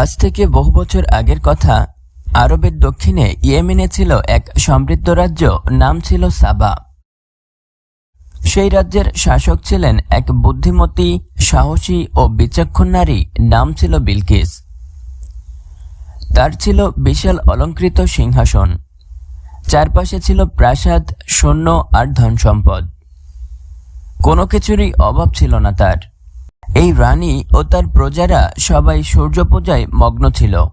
আজ থেকে বহু বছর আগের কথা, আরবের দক্ষিণে ইয়েমেনে ছিল এক সমৃদ্ধ রাজ্য, নাম ছিল সাবা। সেই রাজ্যের শাসক ছিলেন এক বুদ্ধিমতী, সাহসী ও বিচক্ষণ নারী, নাম ছিল বিলকিস। তার ছিল বিশাল অলঙ্কৃত সিংহাসন। চারপাশে ছিল প্রাসাদ, সৈন্য আর ধন সম্পদ কোনো কিছুরই অভাব ছিল না তার। এই রানী ও তার প্রজারা সবাই সূর্য পূজায় মগ্ন ছিল।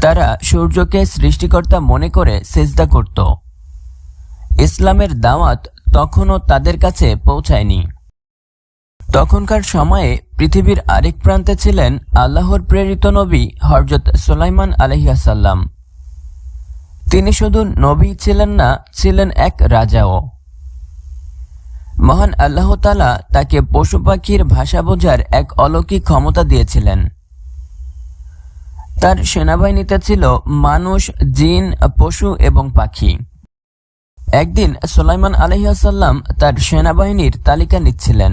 তারা সূর্যকে সৃষ্টিকর্তা মনে করে সেজদা করত। ইসলামের দাওয়াত তখনও তাদের কাছে পৌঁছায়নি। তখনকার সময়ে পৃথিবীর আরেক প্রান্তে ছিলেন আল্লাহর প্রেরিত নবী হরজত সুলাইমান আলহিয়াসাল্লাম তিনি শুধু নবী ছিলেন না, ছিলেন এক রাজাও। মহান আল্লাহ তালা তাকে পশু পাখির ভাষা বোঝার এক অলৌকিক ক্ষমতা দিয়েছিলেন। তার সেনাবাহিনীতে ছিল মানুষ, জিন, পশু এবং পাখি। একদিন সুলাইমান আলহিহাসাল্লাম তার সেনাবাহিনীর তালিকা নিচ্ছিলেন।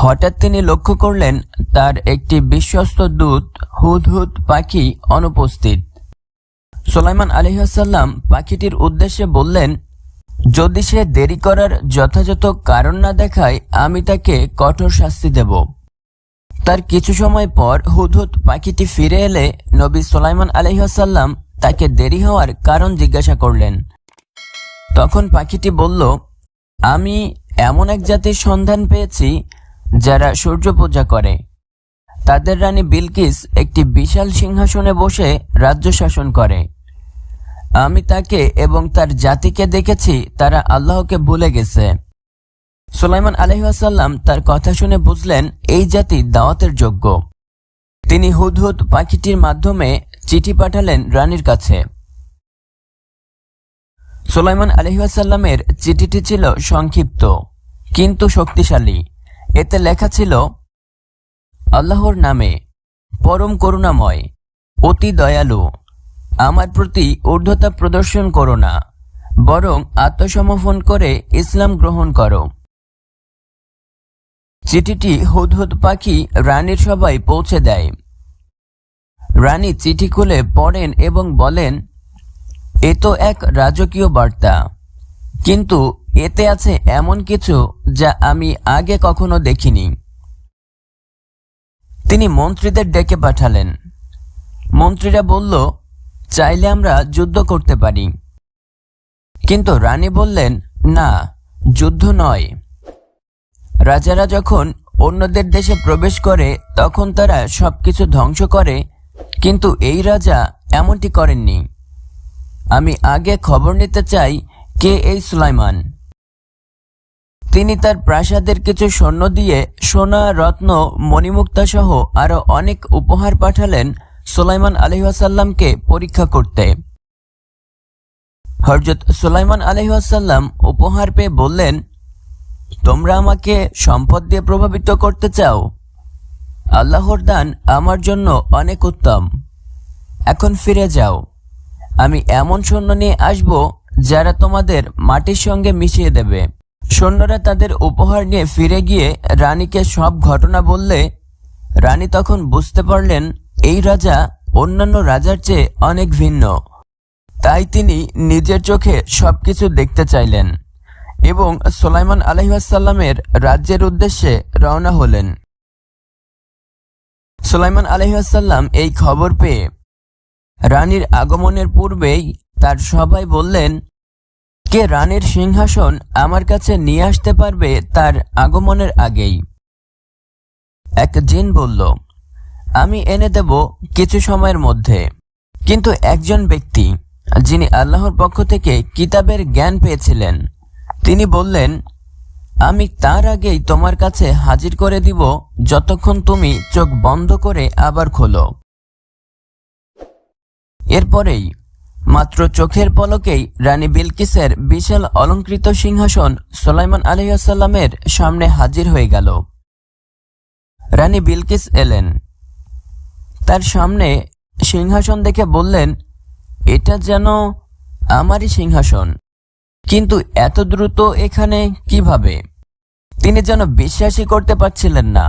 হঠাৎ তিনি লক্ষ্য করলেন তার একটি বিশ্বস্ত দূত, হুদহুদ পাখি অনুপস্থিত। সুলাইমান আলহিহাসাল্লাম পাখিটির উদ্দেশ্যে বললেন যদি সে দেরি করার যথাযথ কারণ না দেখায়, আমি তাকে কঠোর শাস্তি দেব। তার কিছু সময় পর হুদহুদ পাখিটি ফিরে এলে নবী সোলাইমান আলহিহাসাল্লাম তাকে দেরি হওয়ার কারণ জিজ্ঞাসা করলেন। তখন পাখিটি বলল, আমি এমন এক জাতির সন্ধান পেয়েছি যারা সূর্য পূজা করে। তাদের রানী বিলকিস একটি বিশাল সিংহাসনে বসে রাজ্য শাসন করে। আমি তাকে এবং তার জাতিকে দেখেছি, তারা আল্লাহকে ভুলে গেছে। সুলাইমান আলহিহাসাল্লাম তার কথা শুনে বুঝলেন, এই জাতি দাওয়াতের যোগ্য। তিনি হুদহুদ পাখিটির মাধ্যমে চিঠি পাঠালেন রানীর কাছে। সুলাইমান আলহিহাসাল্লামের চিঠিটি ছিল সংক্ষিপ্ত, কিন্তু শক্তিশালী। এতে লেখা ছিল, আল্লাহর নামে পরম করুণাময়, অতি দয়ালু। আমার প্রতি ঊর্ধ্বতা প্রদর্শন করো না, বরং আত্মসমর্পণ করে ইসলাম গ্রহণ করো। চিঠিটি হুদহুদ পাখি রানীর সবাই পৌঁছে দেয়। রানী চিঠি খুলে পড়েন এবং বলেন, এ তো এক রাজকীয় বার্তা। কিন্তু এতে আছে এমন কিছু যা আমি আগে কখনো দেখিনি। তিনি মন্ত্রীদের ডেকে পাঠালেন। মন্ত্রীরা বলল চাইলে আমরা যুদ্ধ করতে পারি। কিন্তু রানী বললেন, না, যুদ্ধ নয়। রাজারা যখন অন্যদের দেশে প্রবেশ করে, তখন তারা সবকিছু ধ্বংস করে, কিন্তু এই রাজা এমনটি করেননি। আমি আগে খবর নিতে চাই, কে এই সুলাইমান? তিনি তার প্রাসাদের কিছু সৈন্য দিয়ে সোনা, রত্ন মণিমুক্তা সহ আরও অনেক উপহার পাঠালেন সুলাইমান আলহিহাসাল্লামকে পরীক্ষা করতে। হরজত সুলাইমান আলহিহাসাল্লাম উপহার পেয়ে বললেন, তোমরা আমাকে সম্পদ দিয়ে প্রভাবিত করতে চাও। আল্লাহর দান আমার জন্য অনেক উত্তম। এখন ফিরে যাও। আমি এমন সৈন্য নিয়ে আসব যারা তোমাদের মাটির সঙ্গে মিশিয়ে দেবে। সৈন্যরা তাদের উপহার নিয়ে ফিরে গিয়ে রানীকে সব ঘটনা বললে রানী তখন বুঝতে পারলেন এই রাজা অন্যান্য রাজার চেয়ে অনেক ভিন্ন। তাই তিনি নিজের চোখে সবকিছু দেখতে চাইলেন এবং সোলাইমান আলহিহাসাল্লামের রাজ্যের উদ্দেশ্যে রওনা হলেন। সোলাইমান আলহিহাসাল্লাম এই খবর পেয়ে রানীর আগমনের পূর্বেই তার সবাই বললেন, কে রানীর সিংহাসন আমার কাছে নিয়ে আসতে পারবে তার আগমনের আগেই? এক জিন বলল আমি এনে দেব কিছু সময়ের মধ্যে। কিন্তু একজন ব্যক্তি, যিনি আল্লাহর পক্ষ থেকে কিতাবের জ্ঞান পেয়েছিলেন, তিনি বললেন, আমি তার আগেই তোমার কাছে হাজির করে দিব যতক্ষণ তুমি চোখ বন্ধ করে আবার খোলো। এরপরেই, মাত্র চোখের পলকেই রানী বিলকিসের বিশাল অলঙ্কৃত সিংহাসন সোলাইমান আলহিহাসাল্লামের সামনে হাজির হয়ে গেল। রানী বিলকিস এলেন। তার সামনে সিংহাসন দেখে বললেন, এটা যেন আমারই সিংহাসন। কিন্তু এত দ্রুত এখানে কীভাবে? তিনি যেন বিশ্বাসই করতে পারছিলেন না।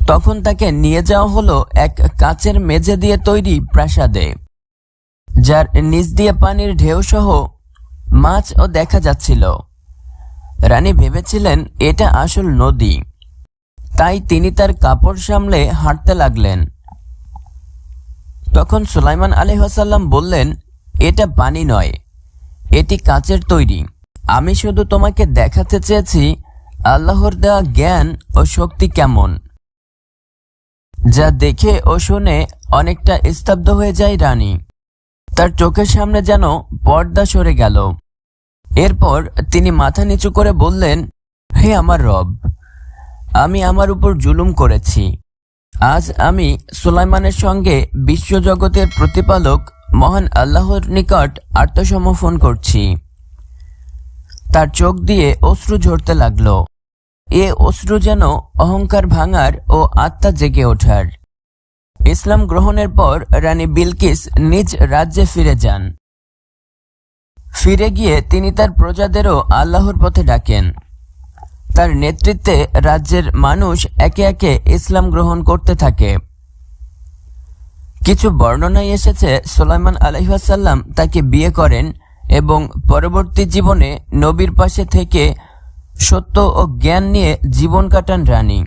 তখন তাকে নিয়ে যাওয়া হলো এক কাচের মেঝে দিয়ে তৈরি প্রাসাদে, যার নিচ দিয়ে পানির ঢেউসহ মাছও দেখা যাচ্ছিল। রানী ভেবেছিলেন এটা আসল নদী। তাই তিনি তার কাপড় সামলে হাঁটতে লাগলেন। তখন সুলাইমান আলহাসাল্লাম বললেন, এটা পানি নয়, এটি কাচের তৈরি। আমি শুধু তোমাকে দেখাতে চেয়েছি, আল্লাহর দেওয়া জ্ঞান ও শক্তি কেমন, যা দেখে ও শুনে অনেকটা স্তব্ধ হয়ে যায় রানী। তার চোখের সামনে যেন পর্দা সরে গেল। এরপর তিনি মাথা নিচু করে বললেন, হে আমার রব আমি আমার উপর জুলুম করেছি। আজ আমি সুলাইমানের সঙ্গে বিশ্বজগতের প্রতিপালক, মহান আল্লাহর নিকট আত্মসমর্পণ করছি। তার চোখ দিয়ে অশ্রু ঝরতে লাগল। এ অশ্রু যেন অহংকার ভাঙার ও আত্মা জেগে ওঠার। ইসলাম গ্রহণের পর রানী বিলকিস নিজ রাজ্যে ফিরে যান। ফিরে গিয়ে তিনি তার প্রজাদেরও আল্লাহর পথে ডাকেন। তার নেতৃত্বে রাজ্যের মানুষ একে একে ইসলাম গ্রহণ করতে থাকে। কিছু বর্ণনায় এসেছে, সোলাইমান আলহাসাল্লাম তাকে বিয়ে করেন এবং পরবর্তী জীবনে নবীর পাশে থেকে সত্য ও জ্ঞান নিয়ে জীবন কাটান রানী।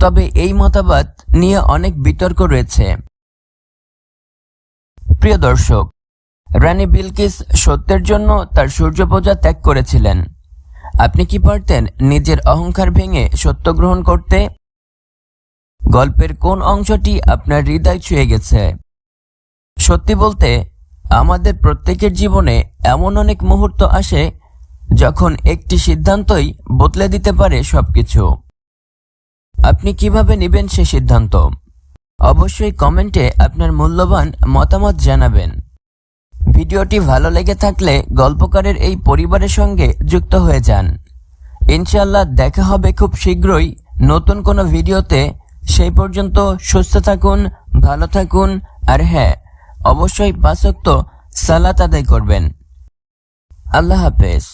তবে এই মতামত নিয়ে অনেক বিতর্ক রয়েছে। প্রিয় দর্শক, রানী বিলকিস সত্যের জন্য তার সূর্যপূজা ত্যাগ করেছিলেন। আপনি কি পারতেন নিজের অহংকার ভেঙে সত্য গ্রহণ করতে? গল্পের কোন অংশটি আপনার হৃদয় ছুঁয়ে গেছে? সত্যি বলতে, আমাদের প্রত্যেকের জীবনে এমন অনেক মুহূর্ত আসে যখন একটি সিদ্ধান্তই বদলে দিতে পারে সবকিছু। আপনি কীভাবে নেবেন সে সিদ্ধান্ত? অবশ্যই কমেন্টে আপনার মূল্যবান মতামত জানাবেন। ভিডিওটি ভালো লেগে থাকলে গল্পকারের এই পরিবারের সঙ্গে যুক্ত হয়ে যান। ইনশাল্লাহ দেখা হবে খুব শীঘ্রই। নতুন কোনো ভিডিওতে। সেই পর্যন্ত সুস্থ থাকুন, ভালো থাকুন, আর হ্যাঁ অবশ্যই পাঁচক্ত সালাত আদায় করবেন। আল্লাহ হাফেজ।